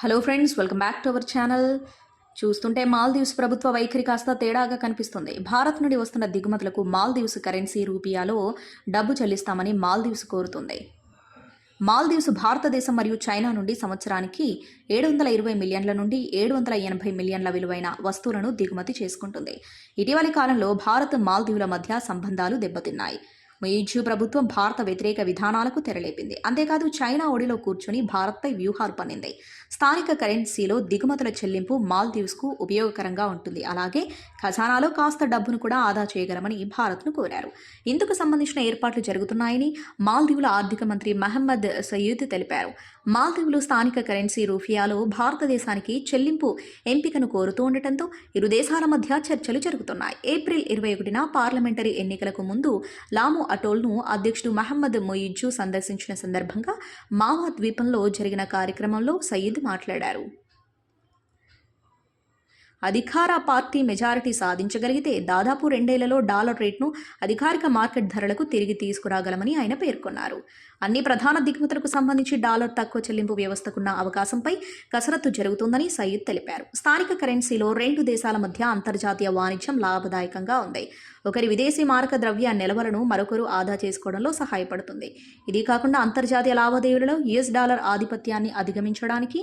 Hello friends welcome back to our channel చూస్తుంటే మాల్దీవ్స్ ప్రభుత్వ వైఖరి కాస్త తేడాగా కనిపిస్తుంది. భారత్ నుండి వస్తున్న దిగుమతులకు మాల్దీవ్స్ కరెన్సీ రూపియాలో డబ్బు చెల్లిస్తామని మాల్దీవ్స్ కోరుతుంది. మాల్దీవ్స్ భారతదేశం మరియు చైనా నుండి సంవత్సరానికి ఏడు వందల ఇరవై మిలియన్ల నుండి ఏడు వందల ఎనభై మిలియన్ల విలువైన వస్తువులను దిగుమతి చేసుకుంటుంది. ఇటీవలి కాలంలో భారత్ మాల్దీవుల మధ్య సంబంధాలు దెబ్బతిన్నాయి. మొయిజు ప్రభుత్వం భారత వ్యతిరేక విధానాలకు తెరలేపింది. అంతేకాదు చైనా ఒడిలో కూర్చొని భారత్పై వ్యూహాలు పన్నింది. స్థానిక కరెన్సీలో దిగుమతుల చెల్లింపు మాల్దీవ్స్కు ఉపయోగకరంగా ఉంటుంది. అలాగే ఖజానాలో కాస్త డబ్బును కూడా ఆదా చేయగలమని భారత్ను కోరారు. ఇందుకు సంబంధించిన ఏర్పాట్లు జరుగుతున్నాయని మాల్దీవుల ఆర్థిక మంత్రి మహమ్మద్ సయీద్ తెలిపారు. మాల్దీవులు స్థానిక కరెన్సీ రూఫియాలో భారతదేశానికి చెల్లింపు ఎంపికను కోరుతూ ఉండటంతో ఇరు దేశాల మధ్య చర్చలు జరుగుతున్నాయి. ఏప్రిల్ ఇరవై ఒకటిన పార్లమెంటరీ ఎన్నికలకు ముందు లాము అటోల్ను అధ్యక్షుడు మహమ్మద్ మొయిజ్జు సందర్శించిన సందర్భంగా మావా ద్వీపంలో జరిగిన కార్యక్రమంలో సయీద్ మాట్లాడారు. అధికార పార్టీ మెజారిటీ సాధించగలిగితే దాదాపు రెండేళ్ళలో డాలర్ రేట్ను అధికారిక మార్కెట్ ధరలకు తిరిగి తీసుకురాగలమని ఆయన పేర్కొన్నారు. అన్ని ప్రధాన దిగుమతులకు సంబంధించి డాలర్ తక్కువ చెల్లింపు వ్యవస్థకున్న అవకాశంపై కసరత్తు జరుగుతుందని సయ్యద్ తెలిపారు. స్థానిక కరెన్సీలో రెండు దేశాల మధ్య అంతర్జాతీయ వాణిజ్యం లాభదాయకంగా ఉంది. ఒకరి విదేశీ మారక ద్రవ్య నిల్వలను మరొకరు ఆదా చేసుకోవడంలో సహాయపడుతుంది. ఇది కాకుండా అంతర్జాతీయ లావాదేవీలలో యుఎస్ డాలర్ ఆధిపత్యాన్ని అధిగమించడానికి